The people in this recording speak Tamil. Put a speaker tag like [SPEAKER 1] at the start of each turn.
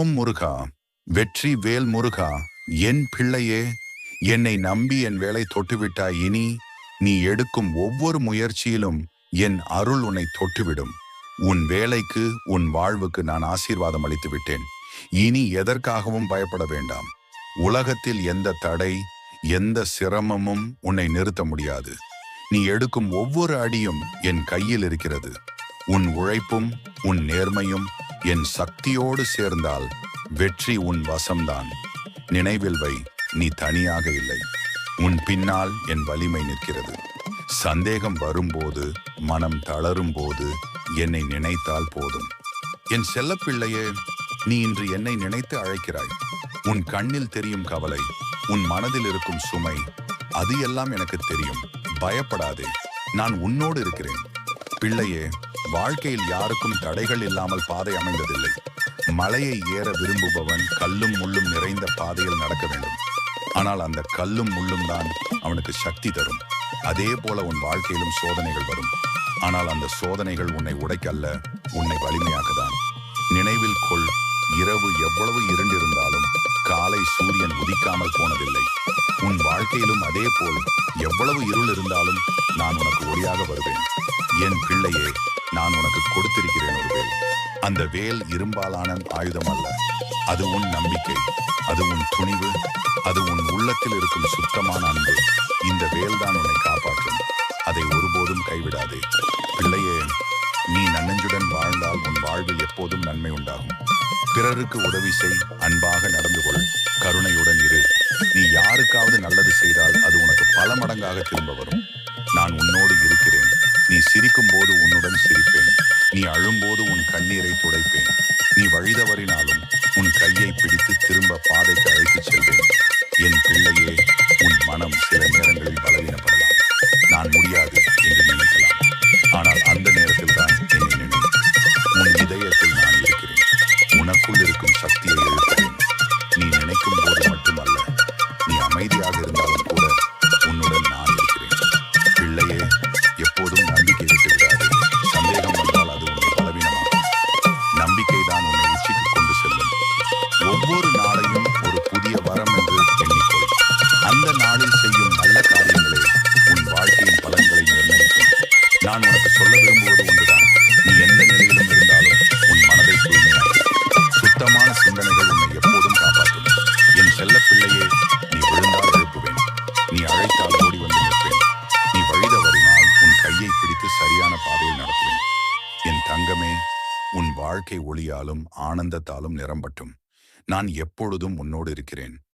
[SPEAKER 1] ஓம் முருகா வெற்றி வேல் முருகா என் பிள்ளையே என்னை நம்பி என் வேலை தொட்டுவிட்டாய் இனி நீ எடுக்கும் ஒவ்வொரு முயற்சியிலும் என் அருள் உன்னை தொட்டுவிடும். உன் வேலைக்கு உன் வாழ்வுக்கு நான் ஆசீர்வாதம் அளித்து விட்டேன் இனி எதற்காகவும் பயப்பட வேண்டாம். உலகத்தில் எந்த தடை எந்த சிரமமும் உன்னை நிறுத்த முடியாது. நீ எடுக்கும் ஒவ்வொரு அடியும் என் கையில் இருக்கிறது. உன் உழைப்பும் உன் நேர்மையும் என் சக்தியோடு சேர்ந்தால் வெற்றி உன் வசம்தான். நினைவில் வை நீ தனியாக இல்லை. உன் பின்னால் என் வலிமை நிற்கிறது. சந்தேகம் வரும்போது மனம் தளரும் போது என்னை நினைத்தால் போதும். என் செல்லப்பிள்ளையே நீ இன்று என்னை நினைத்து அழைக்கிறாய். உன் கண்ணில் தெரியும் கவலை உன் மனதில் இருக்கும் சுமை அது எல்லாம் எனக்கு தெரியும். பயப்படாதே நான் உன்னோடு இருக்கிறேன். பிள்ளையே வாழ்க்கையில் யாருக்கும் தடைகள் இல்லாமல் பாதை அமைந்ததில்லை. மலையை ஏற விரும்புபவன் கல்லும் முள்ளும் நிறைந்த பாதையில் நடக்க வேண்டும். ஆனால் அந்த கல்லும் முள்ளும் தான் அவனுக்கு சக்தி தரும். அதே போல உன் வாழ்க்கையிலும் சோதனைகள் வரும். ஆனால் அந்த சோதனைகள் உன்னை உடைக்கல்ல உன்னை வலிமையாக்கதான். நினைவில் கொள் இரவு எவ்வளவு இருண்டிருந்தாலும் காலை சூரியன் உதிக்காமல் போனதில்லை. உன் வாழ்க்கையிலும் அதே போல் எவ்வளவு இருள் இருந்தாலும் நான் உனக்கு ஒளியாக வருவேன். என் பிள்ளையே நான் உனக்கு கொடுத்திருக்கிறேன் ஒரு வேல். அந்த வேல் இரும்பாலான ஆயுதம் அல்ல. அது உன் நம்பிக்கை அது உன் துணிவு அது உன் உள்ளத்தில் இருக்கும் சுத்தமான அன்பு. இந்த வேல் தான் உன்னை காப்பாற்றும். அதை ஒருபோதும் கைவிடாதே. பிள்ளையே நீ நன்னஞ்சுடன் வாழ்ந்தால் உன் வாழ்வில் எப்போதும் நன்மை உண்டாகும். பிறருக்கு உதவி செய் அன்பாக நடந்து கொள். கருணையுடன் இரு. நீ யார் யாருக்காவது நல்லது செய்தால் அது உனக்கு பல மடங்காக திரும்ப வரும். நான் உன்னோடு இருக்கிறேன். நீ சிரிக்கும் போது உன்னுடன் சிரிப்பேன். நீ அழும்போது உன் கண்ணீரை துடைப்பேன். நீ வழிதவறினாலும் உன் அமைதியாக இருந்தாலும் கூட உன்னுடன் நான் இருக்கிறேன். பிள்ளையே எப்போதும் நம்பிக்கை விட்டு விடாது. சந்தேகம் வந்தால் அது உன்னை பலவீனமாகும் நம்பிக்கை தான் உன்னை உச்சிக்கு கொண்டு செல்லும். ஒவ்வொரு நாளையும் ஒரு புதிய வரம் என்று எண்ணிக்கொள். அந்த நாளில் செய்யும் நல்ல காரியங்களே உன் வாழ்க்கையின் பலன்களை நிர்ணயிக்கும். நான் உனக்கு சொல்ல விரும்புவது வாழ்க்கை ஒளியாலும் ஆனந்தத்தாலும் நிரம்பட்டும். நான் எப்பொழுதும் உன்னோடு இருக்கிறேன்.